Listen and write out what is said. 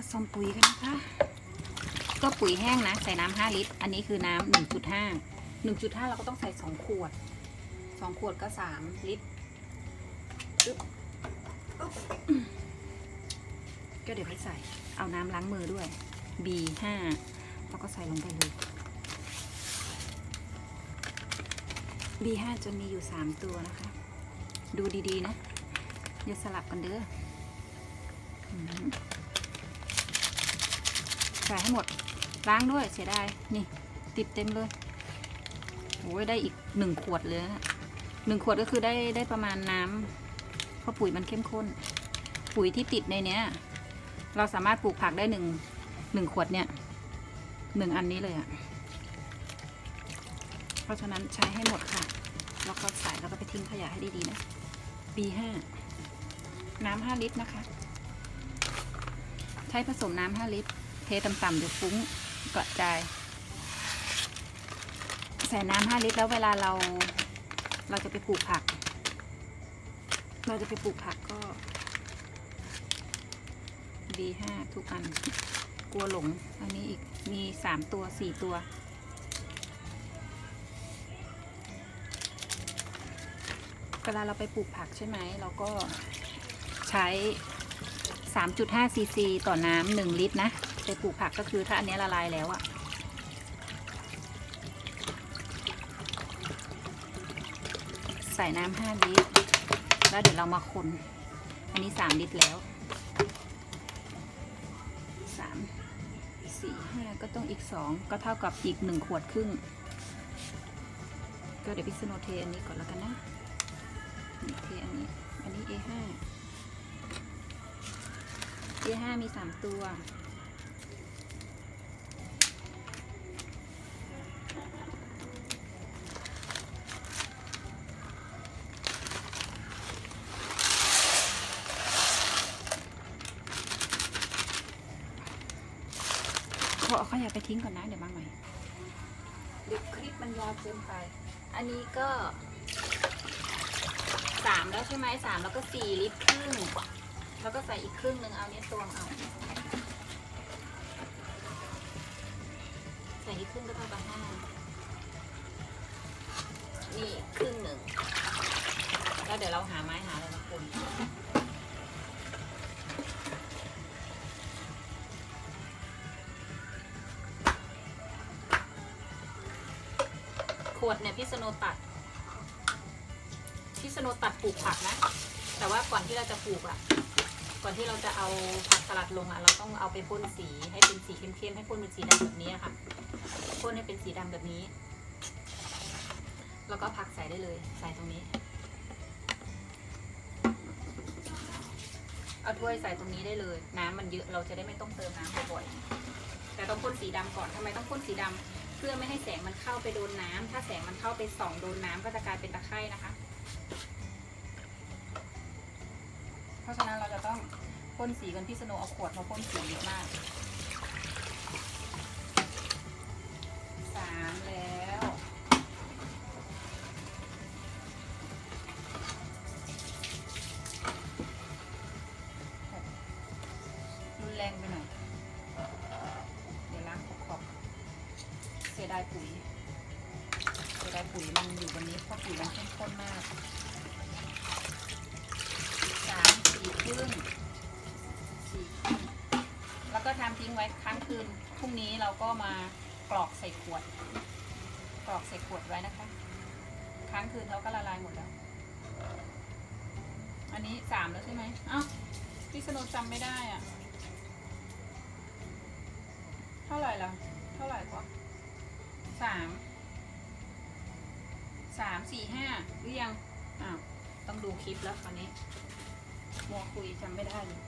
ผสมปุ๋ยกันนะคะ ก็ปุ๋ยแห้งนะ ใส่น้ำห้าลิตร อันนี้คือน้ำหนึ่งจุดห้าหนึ่งจุดห้าเราก็ต้องใส่สองขวดสองขวดก็สามลิตรก็เดี๋ยวไปใส่ เอาน้ำล้างมือด้วย B ห้าแล้วก็ใส่ลงไปเลย B ห้าจะมีอยู่สามตัวนะคะ ดูดีๆนะ อย่าสลับกันเด้อ ใส่ให้หมดล้างด้วยเสียดายนี่ ติดเต็มเลยโอ้ยได้อีกหนึ่งขวดเลยนะหนึ่งขวดก็คือได้ได้ประมาณน้ำเพราะปุ๋ยมันเข้มข้น ปุ๋ยที่ติดในเนี้ย เราสามารถปลูกผักได้หนึ่งหนึ่งขวดเนี่ยหนึ่งอันนี้เลยอะ่ะ เพราะฉะนั้นใช้ให้หมดค่ะ แล้วก็ใส่แล้วก็ไปทิ้งขยะให้ดีๆนะ B5 น้ำ5ลิตรนะคะ ใช้ผสมน้ำ5ลิตร เทต่ำๆเดี๋ยวฟุ้งกระจาย ใส่น้ำ5ลิตรแล้วเวลาเรา เราจะไปปลูกผัก เราจะไปปลูกผักก็ B5 ทุกอัน กลัวหลง อันนี้อีกมีสามตัวสี่ตัวเวลาเราไปปลูกผักใช่ไหม เราก็ใช้ 3.5ซีซีต่อน้ำ1ลิตรนะ ไปปลูกผักก็คือถ้าอันนี้ละลายแล้วอะใส่น้ำ5ลิตร แล้วเดี๋ยวเรามาคน อันนี้3ลิตรแล้ว3 4 5ก็ต้องอีก2ก็เท่ากับอีก1ขวดครึ่ง ก็เดี๋ยวพิสโนเทอันนี้ก่อนแล้วกันนะเทอันนี้ อันนี้ A5 A5 มีสามตัว ขอเอาขยะไปทิ้งก่อนนะ เดี๋ยวมาใหม่เดี๋ยวคลิปมันยาวเกินไป อันนี้ก็สามแล้วใช่ไหมสามแล้วก็สี่ลิตรครึ่งแล้วก็ใส่อีกครึ่งหนึ่งเอาเนี้ยตวงเอา ใส่อีกครึ่งก็เท่ากับห้านี่ครึ่งหนึ่งแล้วเดี๋ยวเราหาไม้หาอะไรมาคน ขวดเนี่ยพี่สโนตัดพี่สโนตัดปลูกผักนะ แต่ว่าก่อนที่เราจะปลูกอะก่อนที่เราจะเอาผักสลัดลงอะเราต้องเอาไปพ่นสีให้เป็นสีเข้มๆให้พ่นเป็นสีดำแบบนี้ค่ะพ่นให้เป็นสีดำแบบนี้ แล้วก็ผักใส่ได้เลยใส่ตรงนี้ เอาถ้วยใส่ตรงนี้ได้เลย น้ำมันเยอะเราจะได้ไม่ต้องเติมน้ำบ่อยๆ แต่ต้องพ่นสีดำก่อนทำไมต้องพ่นสีดำเพื่อไม่ให้แสงมันเข้าไปโดนน้ำถ้าแสงมันเข้าไปส่องโดนน้ำก็จะกลายเป็นตะไคร่นะคะ เพราะฉะนั้นเราจะต้องพ่นสีกันพี่สโนเอาขวดมาพ่นสีเยอะมาก เสียดายปุ๋ยเสียดายปุ๋ยมันอยู่บนนี้เพราะปุ๋ยมันเข้มข้นมากสามสี่ครึ่งสี่ครึ่งแล้วก็ทำทิ้งไว้ค้างคืนพรุ่งนี้เราก็มากรอกใส่ขวด กรอกใส่ขวดไว้นะคะ ค้างคืนเขาก็ละลายหมดแล้ว อันนี้สามแล้วใช่ไหมเอ้าพี่สนุจำไม่ได้อะ เท่าไหร่ละเท่าไหร่ก็ สามสามสี่ห้าหรือยังอ้าวต้องดูคลิปแล้วคราวนี้มัวคุยจำไม่ได้เลย